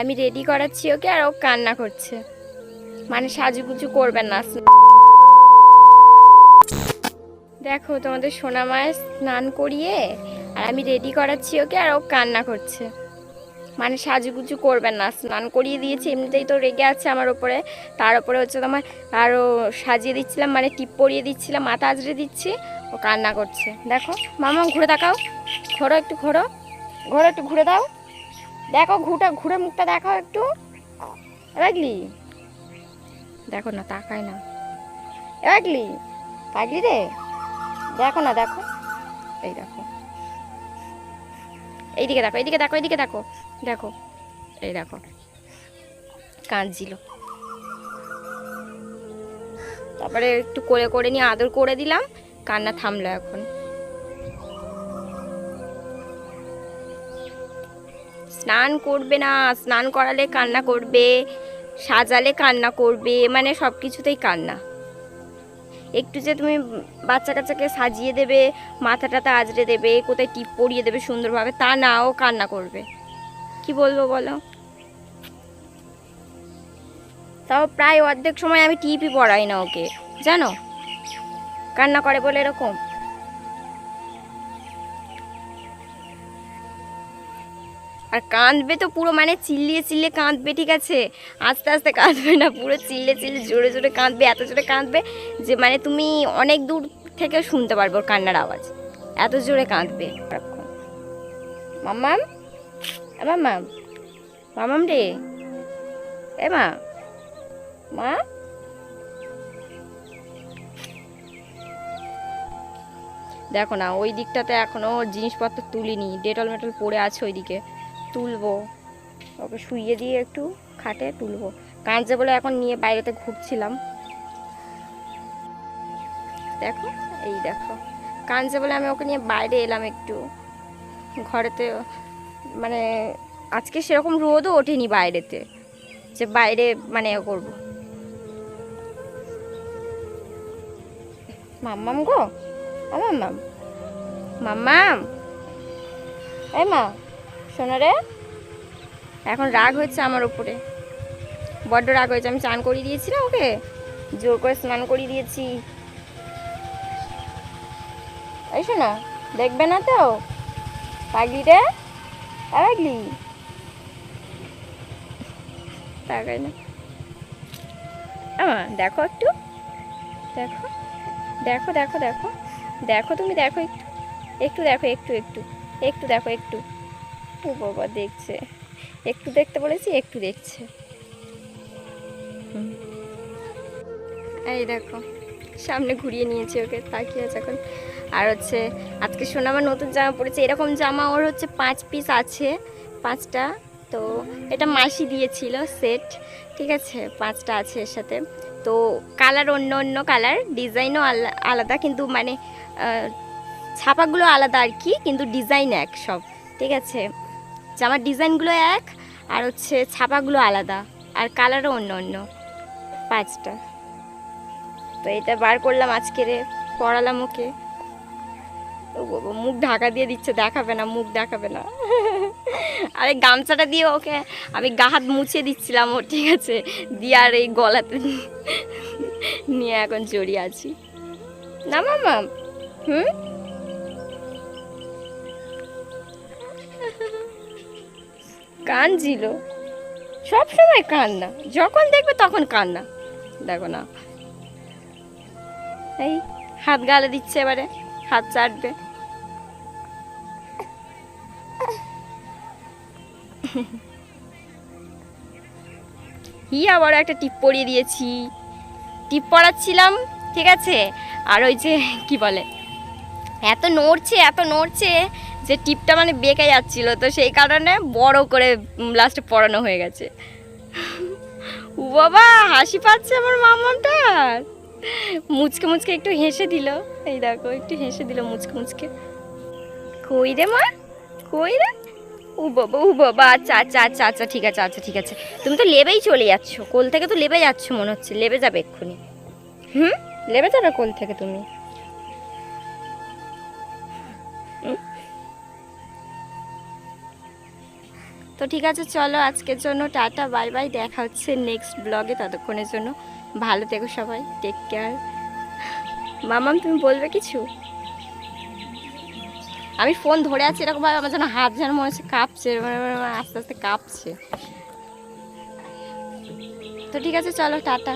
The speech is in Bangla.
আমি রেডি করাচ্ছি ওকে আর ও কান্না করছে। মানে সাজুগুজু করবেন না দেখো, তোমাদের সোনা মায়ের স্নান করিয়ে আর আমি রেডি করাচ্ছি ওকে আর ও কান্না করছে। মানে সাজুগুজু করবেন না, স্নান করিয়ে দিয়েছি, এমনিতেই তো রেগে আছে আমার ওপরে তার ওপরে হচ্ছে তোমার আরও সাজিয়ে দিচ্ছিলাম মানে টিপ পরিয়ে দিচ্ছিলাম, মাথা আজরে দিচ্ছি, ও কান্না করছে। দেখো, মামা ঘুরে তাকাও। ঘোরো একটু, ঘোরো। ঘোরো একটু, ঘুরে দাও। দেখো ঘুটা ঘুরে মুখটা দেখাও একটু। রাখলি দেখো না তাকায় না। রাখলি পাগলি রে? দেখো না দেখো। এই দেখো। এইদিকে দেখো এইদিকে দেখো এইদিকে দেখো। দেখো এই দেখো। কাঁদছিল। তারপরে একটু করে করে নিয়ে আদর করে দিলাম। কান্না থামলো এখন। স্নান করবে না, স্নান করালে কান্না করবে, সাজালে কান্না করবে মানে সব কিছুতেই কান্না। একটু যে তুমি বাচ্চা কাচ্চাকে সাজিয়ে দেবে মাথা টাথা আজরে দেবে, কোথায় টিপ পরিয়ে দেবে সুন্দরভাবে, তা না ও কান্না করবে। কি বলব বলো? তাও প্রায় অর্ধেক সময় আমি টিপই পড়াই না ওকে, জানো? কান্না করে বলে এরকম। আর কাঁদবে তো পুরো মানে চিল্লিয়ে চিল্লিয়ে কাঁদবে, ঠিক আছে? আস্তে আস্তে কাঁদবে না, পুরো চিল্লে চিল্লে, জোরে জোরে কাঁদবে, এত জোরে কাঁদবে যে মানে তুমি অনেক দূর থেকে শুনতে পারবে কান্নার আওয়াজ। এত জোরে কাঁদবে। মাম্মাম? মাম্মাম? মামাম রে? এ মা? মা? দেখো না, ওই দিকটাতে এখনও জিনিসপত্র তুলিনি ডেটল মেটল পড়ে আছে ওইদিকে। তুলবো। ওকে শুইয়ে দিয়ে একটু খাটে তুলবো। কাঁদছে বলে এখন নিয়ে বাইরেতে ঘুরছিলাম। দেখো, এই দেখো। কাঁদছে বলে আমি ওকে নিয়ে বাইরে এলাম একটু। ঘরেতে মানে আজকে সেরকম রোদও ওঠেনি বাইরেতে, যে বাইরে মানে এ করব। মাম্মাম গো? ও মাম্মাম। মাম্মাম। এই মা। শোনো রে। এখন রাগ হচ্ছে আমার উপরে। বড্ড রাগ হয়েছে, আমি চান করিয়ে দিয়েছি না ওকে। জোর করে স্নান করিয়ে দিয়েছি। এই শোনা, দেখবে না তো? পাগলি রে? পাগলি? দেখো একটু। দেখো। দেখো দেখো দেখো। দেখো, তুমি দেখো একটু। একটু দেখো, একটু একটু। একটু দেখো, একটু। ও বাবা দেখছে। একটু দেখতে বলেছি, একটু দেখছে। এই দেখো, সামনে ঘুরিয়ে নিয়েছি ওকে, তাকিয়ে আছে এখন। আর হচ্ছে, আজকে আমার নতুন জামা পড়েছে এরকম জামা ওর হচ্ছে পাঁচ পিস আছে, পাঁচটা। তো এটা মাসি দিয়েছিল সেট ঠিক আছে? পাঁচটা আছে এর সাথে। তো কালার অন্য অন্য কালার ডিজাইনও আলাদা, কিন্তু মানে ছাপাগুলো আলাদা আর কি, কিন্তু ডিজাইন এক সব, ঠিক আছে? জামার ডিজাইনগুলো এক, আর হচ্ছে ছাপাগুলো আলাদা, আর কালারও অন্য অন্য, পাঁচটা। তো এটা বার করলাম আজকে রে পড়ালাম ওকে। মুখ ঢাকা দিয়ে দিচ্ছে, দেখাবে না, মুখ দেখাবে না। আরে গামছাটা দিয়ে ওকে, আমি গা হাত মুছে দিচ্ছিলাম ও ঠিক আছে? দিয়ে আর এই গলাতে নিয়ে এখন জড়িয়ে আছি। না মামা, হুম? কানছিল সব সময় কান্না। যখন দেখবে তখন কান্না। দেখো না। এই, হাত গালে দিচ্ছে এবারে। হাত চাটবে। হি আবার একটা টিপ পরিয়ে দিয়েছি। টিপ পড়াচ্ছিলাম, ঠিক আছে? আর ওই যে, কি বলে? এত নড়ছে এত নড়ছে। যে টিপটা মানে বেঁকে যাচ্ছিল, তো সেই কারণে বড় করে লাস্টে পড়ানো হয়ে গেছে। ও বাবা, হাসি পাচ্ছে আমার মামাটার মুচকে মুচকে একটু হেসে দিল। এই দেখো, একটু হেসে দিল মুচকে মুচকে। কই রে মা? কই রে? ও বাবা ও বাবা আচ্ছা আচ্ছা আচ্ছা আচ্ছা ঠিক আছে আচ্ছা ঠিক আছে। তুমি তো লেবেই চলে যাচ্ছ, কোল থেকে তো লেবে যাচ্ছ মনে হচ্ছে। লেবে যাবে এক্ষুনি। হুম? লেবে যাবে কোল থেকে তুমি? তো ঠিক আছে, চলো আজকের জন্য টাটা, বাই বাই, দেখা হচ্ছে নেক্সট ব্লগে ততক্ষণের জন্য। ভালো থেকো সবাই টেক কেয়ার মামাম, তুমি বলবে কিছু? আমি ফোন ধরে আছি, এরকমভাবে আমার যেন হাত যেন মনে হচ্ছে কাঁপছে আস্তে আস্তে কাঁপছে। তো ঠিক আছে, চলো, টাটা।